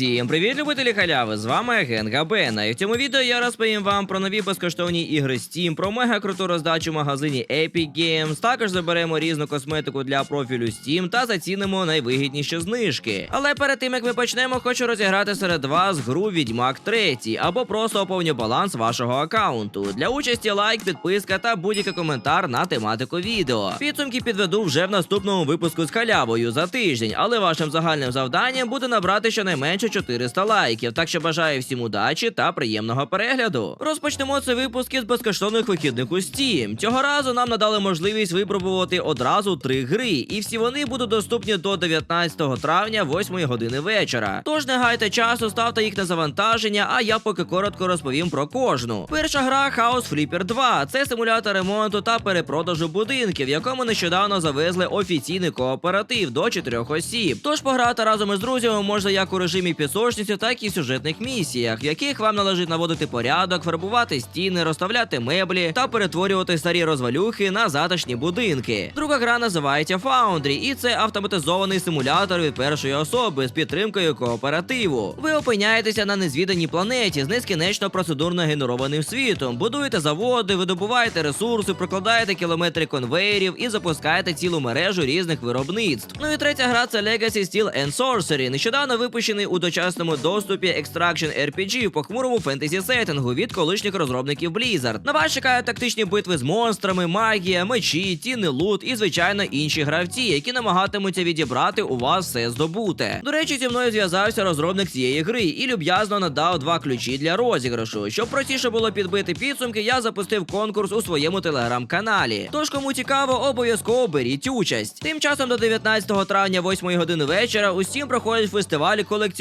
Всім привіт, любителі халяви! З вами Агент Габена. І в цьому відео я розповім вам про нові безкоштовні ігри Steam, про мега круту роздачу в магазині Epic Games. Також заберемо різну косметику для профілю Steam та зацінимо найвигідніші знижки. Але перед тим як ми почнемо, хочу розіграти серед вас гру Відьмак 3 або просто оповню баланс вашого аккаунту. Для участі лайк, підписка та будь-який коментар на тематику відео. Підсумки підведу вже в наступному випуску з халявою за тиждень, але вашим загальним завданням буде набрати щонайменше 400 лайків. Так що бажаю всім удачі та приємного перегляду. Розпочнемо цей випуск із безкоштовних вихідних у Steam. Цього разу нам надали можливість випробувати одразу три гри, і всі вони будуть доступні до 19 травня, 8 години вечора. Тож не гайте часу, ставте їх на завантаження, а я поки коротко розповім про кожну. Перша гра House Flipper 2. Це симулятор ремонту та перепродажу будинків, в якому нещодавно завезли офіційний кооператив до 4 осіб. Тож пограти разом із друзями можна як у режимі пісочниці, так і сюжетних місіях, в яких вам належить наводити порядок, фарбувати стіни, розставляти меблі та перетворювати старі розвалюхи на затишні будинки. Друга гра називається Foundry, і це автоматизований симулятор від першої особи з підтримкою кооперативу. Ви опиняєтеся на незвіданій планеті з нескінечно процедурно генерованим світом, будуєте заводи, видобуваєте ресурси, прокладаєте кілометри конвейерів і запускаєте цілу мережу різних виробництв. Ну і третя гра це Legacy Steel and Sorcery, нещодавно випущений у дочасному доступі Extraction RPG в похмурому фентезі сеттингу від колишніх розробників Blizzard. На вас чекають тактичні битви з монстрами, магія, мечі, цінний лут і, звичайно, інші гравці, які намагатимуться відібрати у вас все здобуте. До речі, зі мною зв'язався розробник цієї гри і люб'язно надав два ключі для розіграшу. Щоб простіше було підбити підсумки, я запустив конкурс у своєму телеграм-каналі. Тож, кому цікаво, обов'язково беріть участь. Тим часом до 19 травня, 8 години вечора, у Steam проходить фестиваль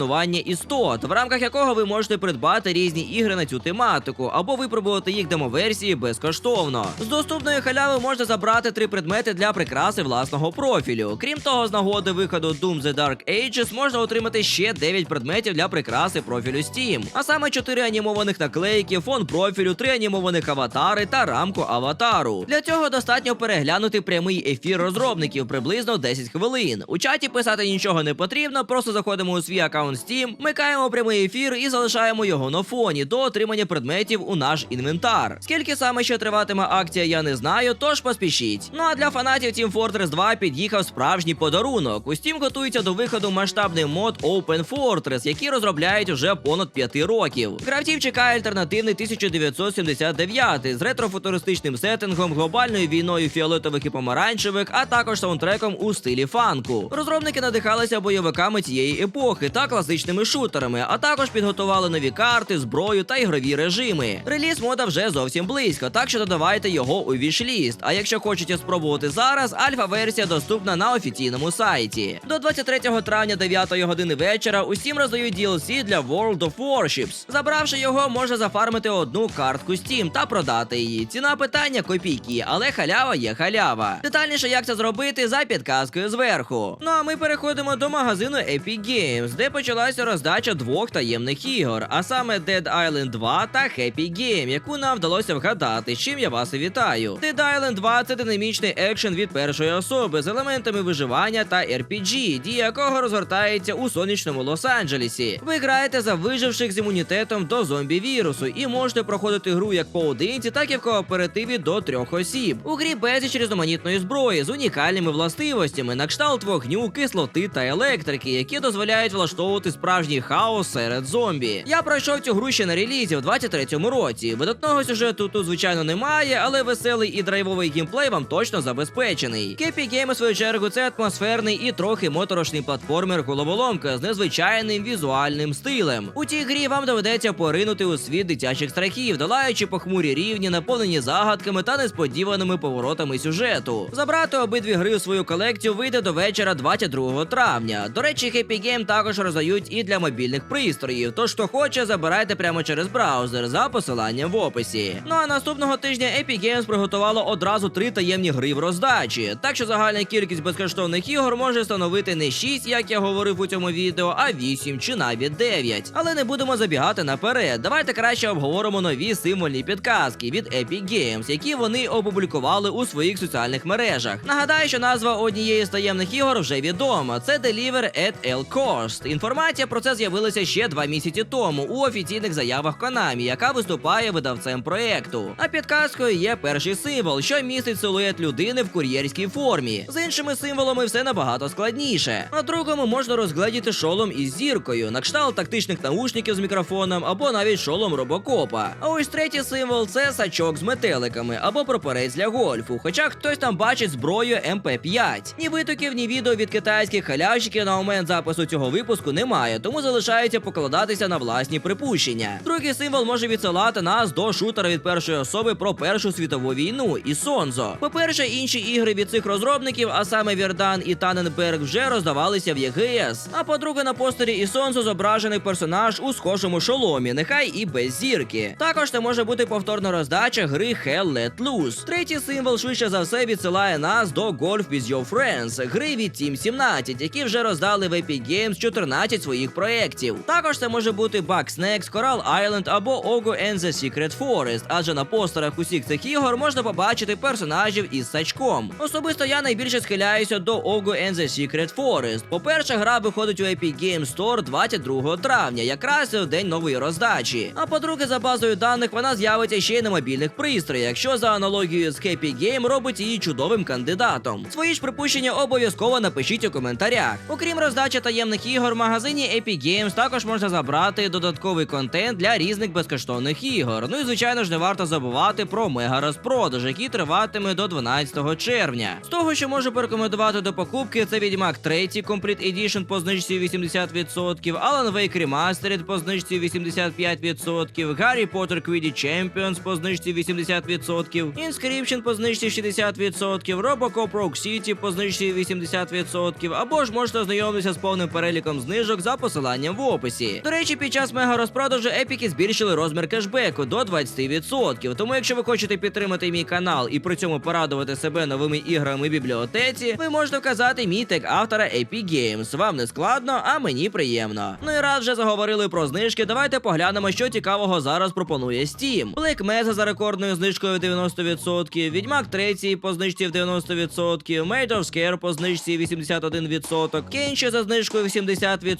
колекціонування істот, в рамках якого ви можете придбати різні ігри на цю тематику або випробувати їх демоверсії безкоштовно. З доступної халяви можна забрати три предмети для прикраси власного профілю. Крім того, з нагоди виходу Doom The Dark Ages можна отримати ще 9 предметів для прикраси профілю Steam, а саме 4 анімованих наклейки, фон профілю, 3 анімованих аватари та рамку аватару. Для цього достатньо переглянути прямий ефір розробників приблизно 10 хвилин. У чаті писати нічого не потрібно, просто заходимо у свій аккаунт Steam, микаємо прямий ефір і залишаємо його на фоні до отримання предметів у наш інвентар. Скільки саме ще триватиме акція, я не знаю, тож поспішіть. Ну а для фанатів Team Fortress 2 під'їхав справжній подарунок. У Steam готується до виходу масштабний мод Open Fortress, який розробляють уже понад 5 років. Гравців чекає альтернативний 1979 з ретрофутуристичним сеттингом, глобальною війною фіолетових і помаранчевих, а також саундтреком у стилі фанку. Розробники надихалися бойовиками цієї епохи та класичними шутерами, а також підготували нові карти, зброю та ігрові режими. Реліз мода вже зовсім близько, так що додавайте його у вішліст. А якщо хочете спробувати зараз, альфа-версія доступна на офіційному сайті. До 23 травня 9 години вечора усім роздають DLC для World of Warships. Забравши його, можна зафармити одну картку Steam та продати її. Ціна питання копійки, але халява є халява. Детальніше, як це зробити, за підказкою зверху. Ну а ми переходимо до магазину Epic Games, де почалася роздача двох таємних ігор, а саме Dead Island 2 та Happy Game, яку нам вдалося вгадати, з чим я вас і вітаю. Dead Island 2 це динамічний екшен від першої особи з елементами виживання та RPG, дія якого розгортається у сонячному Лос-Анджелесі. Ви граєте за виживших з імунітетом до зомбі-вірусу і можете проходити гру як поодинці, так і в кооперативі до трьох осіб. У грі безліч різноманітної зброї з унікальними властивостями на кшталт вогню, кислоти та електрики, які дозволяють влаштовувати справжній хаос серед зомбі. Я пройшов цю гру ще на релізі в 23-му році. Видатного сюжету тут, звичайно, немає, але веселий і драйвовий геймплей вам точно забезпечений. Кепі Гейм, у свою чергу, це атмосферний і трохи моторошний платформер головоломка з незвичайним візуальним стилем. У цій грі вам доведеться поринути у світ дитячих страхів, долаючи похмурі рівні, наповнені загадками та несподіваними поворотами сюжету. Забрати обидві гри у свою колекцію вийде до вечора 22 травня. До речі, Happy Game також роздають і для мобільних пристроїв. Тож, хто хоче, забирайте прямо через браузер за посиланням в описі. Ну а наступного тижня Epic Games приготувало одразу три таємні гри в роздачі. Так що загальна кількість безкоштовних ігор може становити не 6, як я говорив у цьому відео, а 8 чи навіть 9. Але не будемо забігати наперед. Давайте краще обговоримо нові символьні підказки від Epic Games, які вони опублікували у своїх соціальних мережах. Нагадаю, що назва однієї з таємних ігор вже відома. Це Deliver at L Cost. Інформація Інформація про це з'явилася ще два місяці тому у офіційних заявах Konami, яка виступає видавцем проекту. А підказкою є перший символ, що містить силует людини в кур'єрській формі. З іншими символами все набагато складніше. На другому можна розгледіти шолом із зіркою, на кшталт тактичних наушників з мікрофоном або навіть шолом робокопа. А ось третій символ це сачок з метеликами або прапорець для гольфу. Хоча хтось там бачить зброю МП5. Ні витоків, ні відео від китайських халявщиків на момент запису цього випуску немає, тому залишається покладатися на власні припущення. Другий символ може відсилати нас до шутера від першої особи про Першу світову війну і Сонзо. По-перше, інші ігри від цих розробників, а саме Вірдан і Таненберг, вже роздавалися в ЄГС. А по-друге, на постері і Сонзо зображений персонаж у схожому шоломі, нехай і без зірки. Також це може бути повторна роздача гри Hell Let Loose. Третій символ швидше за все відсилає нас до Golf with Your Friends, гри від Team 17, які вже роздали в Epic Games 14 своїх проєктів. Також це може бути Bugsnax, Coral Island або Ogo and the Secret Forest, адже на постерах усіх цих ігор можна побачити персонажів із сачком. Особисто я найбільше схиляюся до Ogo and the Secret Forest. По-перше, гра виходить у Epic Games Store 22 травня, якраз в день нової роздачі. А по-друге, за базою даних вона з'явиться ще й на мобільних пристроях, що за аналогією з Happy Game робить її чудовим кандидатом. Свої ж припущення обов'язково напишіть у коментарях. Окрім роздачі таємних ігор, в магазині Epic Games також можна забрати додатковий контент для різних безкоштовних ігор. Ну і звичайно ж не варто забувати про мега розпродаж, який триватиме до 12 червня. З того, що можу порекомендувати до покупки, це Відьмак 3 Complete Edition по знижці 80%, Alan Wake Remastered по знижці 85%, Harry Potter Quidditch Champions по знижці 80%, Inscription по знижці 60%, Robocop Rogue City по знижці 80%, або ж можете ознайомитися з повним переліком знижок за посиланням в описі. До речі, під час мега розпродажу епіки збільшили розмір кешбеку до 20%. Тому, якщо ви хочете підтримати мій канал і при цьому порадувати себе новими іграми в бібліотеці, ви можете вказати мій тег автора Epic Games. Вам не складно, а мені приємно. Ну і раз вже заговорили про знижки, давайте поглянемо, що цікавого зараз пропонує Steam. Black Mesa за рекордною знижкою 90%, Відьмак 3 по знижці в 90%, Made of Scare по знижці 81%, Кенші за знижкою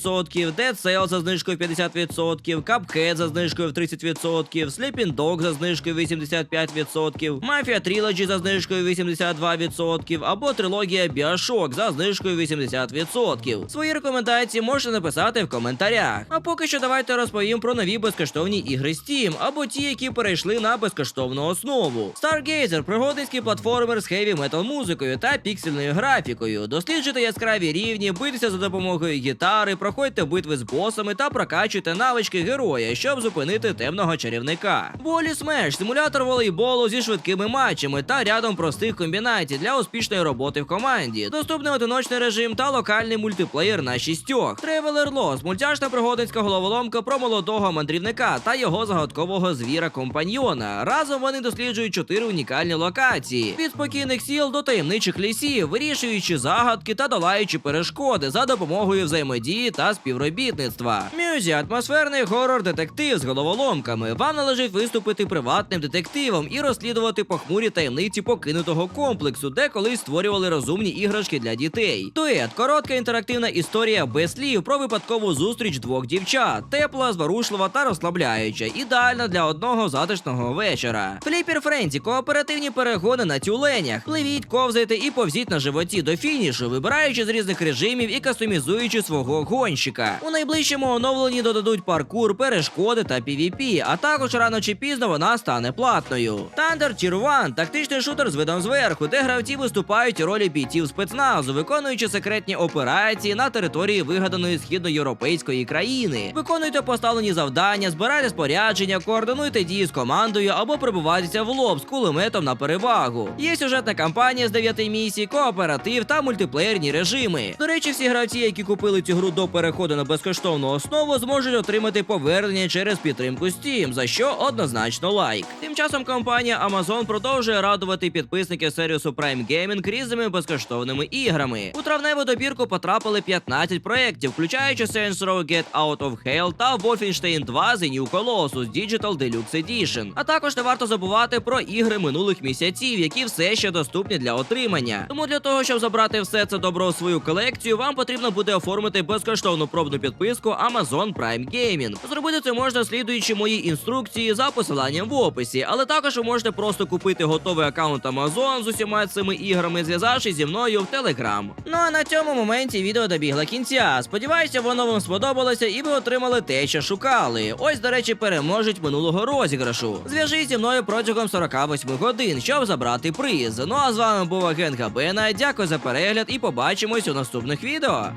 70%, Dead Cell за знижкою 50%, Cuphead за знижкою в 30%, Sleeping Dog за знижкою 85%, Mafia Trilogy за знижкою 82%, або трилогія Bioshock за знижкою 80%. Свої рекомендації можете написати в коментарях. А поки що давайте розповім про нові безкоштовні ігри Steam, або ті, які перейшли на безкоштовну основу. Stargazer – пригодницький платформер з хеві метал музикою та піксельною графікою. Досліджуйте яскраві рівні, битися за допомогою гітари, проходьте битви з босами та прокачуйте навички героя, щоб зупинити темного чарівника. Волі Смеш симулятор волейболу зі швидкими матчами та рядом простих комбінацій для успішної роботи в команді. Доступний одиночний режим та локальний мультиплеєр на шістьох. Traveler Lost – мультяшна пригодницька головоломка про молодого мандрівника та його загадкового звіра компаньйона. Разом вони досліджують чотири унікальні локації: від спокійних сіл до таємничих лісів, вирішуючи загадки та долаючи перешкоди за допомогою взаємодії та співробітництва. Мюзі атмосферний горор детектив з головоломками. Вам належить виступити приватним детективом і розслідувати похмурі таємниці покинутого комплексу, де колись створювали розумні іграшки для дітей. Дует коротка інтерактивна історія без слів про випадкову зустріч двох дівчат, тепла, зворушлива та розслабляюча, ідеальна для одного затишного вечора. Фліпер Френзі кооперативні перегони на тюленях. Пливіть, ковзайте і повзіть на животі до фінішу, вибираючи з різних режимів і кастомізуючи свого гонщика. У найближчому оновленні додадуть паркур, перешкоди та PvP, а також рано чи пізно вона стане платною. Thunder Tier 1 – тактичний шутер з видом зверху, де гравці виступають у ролі бійців спецназу, виконуючи секретні операції на території вигаданої східноєвропейської країни. Виконуйте поставлені завдання, збирайте спорядження, координуйте дії з командою або прибувайтеся в лоб з кулеметом на перевагу. Є сюжетна кампанія з 9 місій, кооператив та мультиплеєрні режими. До речі, всі гравці, які купили цю гру до переходу на безкоштовну основу, зможуть отримати повернення через підтримку Steam, за що однозначно лайк. Тим часом компанія Amazon продовжує радувати підписників сервісу Prime Gaming різними безкоштовними іграми. У травневу добірку потрапили 15 проєктів, включаючи Saints Row Get Out of Hell та Wolfenstein 2 The New Colossus Digital Deluxe Edition. А також не варто забувати про ігри минулих місяців, які все ще доступні для отримання. Тому для того, щоб забрати все це добро у свою колекцію, вам потрібно буде оформити безкоштовну пробну підписку Amazon Prime Gaming. Зробити це можна слідуючи моїй інструкції за посиланням в описі, але також ви можете просто купити готовий аккаунт Amazon з усіма цими іграми, зв'язавшись зі мною в Telegram. Ну а на цьому моменті відео добігло кінця. Сподіваюся, воно вам сподобалося і ви отримали те, що шукали. Ось, до речі, переможуть минулого розіграшу. Зв'яжись зі мною протягом 48 годин, щоб забрати приз. Ну а з вами був агент Габена. Дякую за перегляд і побачимось у наступних відео.